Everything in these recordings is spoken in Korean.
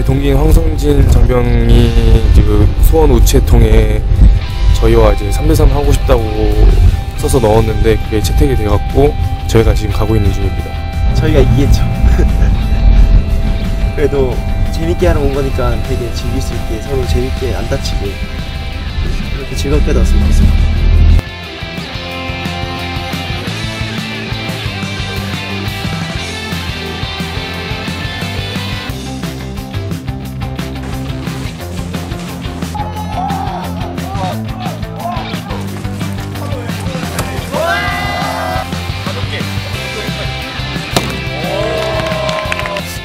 제 동기인 황성진 장병이 그 수원 우체통에 저희와 이제 3대3 하고 싶다고 써서 넣었는데 그게 채택이 돼갖고 저희가 지금 가고 있는 중입니다. 저희가 이겼죠. 그래도 재밌게 하러 온 거니까 되게 즐길 수 있게 서로 재밌게 안 다치고 그렇게 즐겁게 나왔으면 좋겠습니다.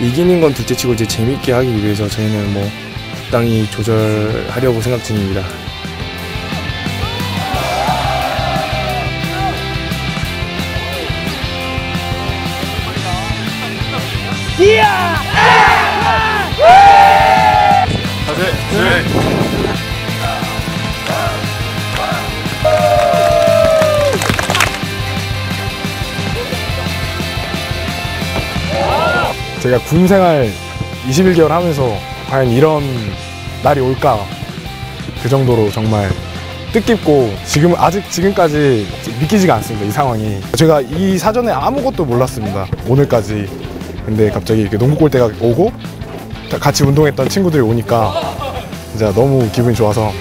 이기는 건 둘째치고 이제 재밌게 하기 위해서 저희는 뭐 적당히 조절하려고 생각 중입니다. 제가 군 생활 21개월 하면서 과연 이런 날이 올까? 그 정도로 정말 뜻깊고 지금 아직 지금까지 믿기지가 않습니다 이 상황이. 제가 이 사전에 아무것도 몰랐습니다 오늘까지. 근데 갑자기 이렇게 농구 골대가 오고 다 같이 운동했던 친구들이 오니까 진짜 너무 기분이 좋아서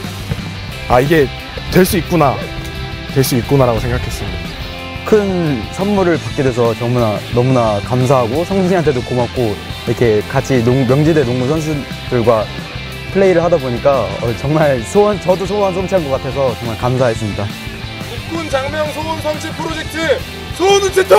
아 이게 될 수 있구나 될 수 있구나라고 생각했습니다 큰 선물을 받게 돼서 너무나 너무나 감사하고 성진이한테도 고맙고 이렇게 같이 농- 명지대 농구 선수들과 플레이를 하다 보니까 어, 정말 소원 저도 소원 성취한 것 같아서 정말 감사했습니다. 군 장명 소원 성취 프로젝트 소원 우체통